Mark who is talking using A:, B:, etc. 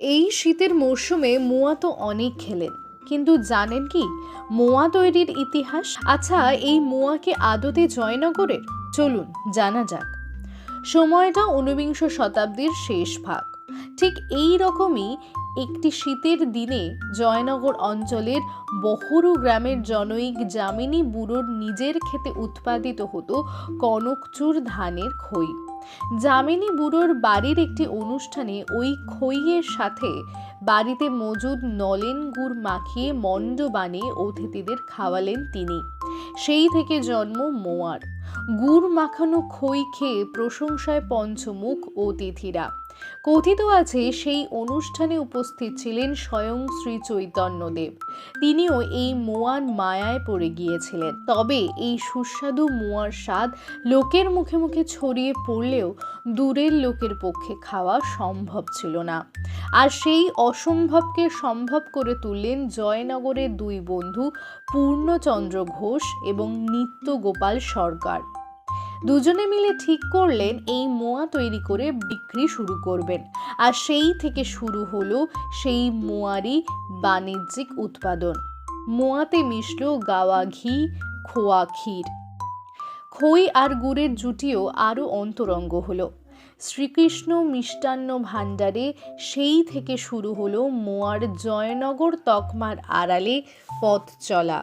A: এই শীতের মরশুমে মোয়া তো অনেক খেলেন। কিন্তু জানেন কি, মোয়া তৈরির ইতিহাস? আচ্ছা এই মোয়াকে আদতে জয়নগরের? চলুন, জানা যাক। সময়টা ঊনবিংশ শতাব্দীর শেষ ভাগ। ঠিক এই রকমই একটি শীতের দিনে জয়নগর অঞ্চলের বহরু গ্রামের জনৈক যামিনী বুড়োর নিজের ক্ষেতে উৎপাদিত হতো কনকচুর ধানের খই। যামিনী বুড়োর বাড়ির একটি অনুষ্ঠানে ওই খইয়ের সাথে বাড়িতে মজুদ নলেন গুড় মাখিয়ে মণ্ড বানিয়ে অতিথিদের খাওয়ালেন তিনি। সেই থেকে জন্ম মোয়ার। গুড় মাখানো খই খেয়ে প্রশংসায় পঞ্চমুখ অতিথিরা। কথিত আছে, সেই অনুষ্ঠানে উপস্থিত ছিলেন স্বয়ং শ্রী চৈতন্যদেব। তিনিও এই মোয়ার মায়ায় পড়ে গিয়েছিলেন। তবে এই সুস্বাদু মোয়ার স্বাদ লোকের মুখে মুখে ছড়িয়ে পড়লেও দূরের লোকের পক্ষে খাওয়া সম্ভব ছিল না। আর সেই অসম্ভবকে সম্ভব করে তুললেন জয়নগরের দুই বন্ধু পূর্ণচন্দ্র ঘোষ এবং নিত্য গোপাল সরকার। দুজনে মিলে ঠিক করলেন এই মোয়া তৈরি করে বিক্রি শুরু করবেন। আর সেই থেকে শুরু হলো সেই মোয়ারই বাণিজ্যিক উৎপাদন। মোয়াতে মিশল গাওয়া ঘি, খোয়া ক্ষীর। খই আর গুড়ের জুটিও আরও অন্তরঙ্গ হলো। শ্রীকৃষ্ণ মিষ্টান্ন ভাণ্ডারে সেই থেকে শুরু হলো মোয়ার জয়নগর তকমার আড়ালে পথ চলা।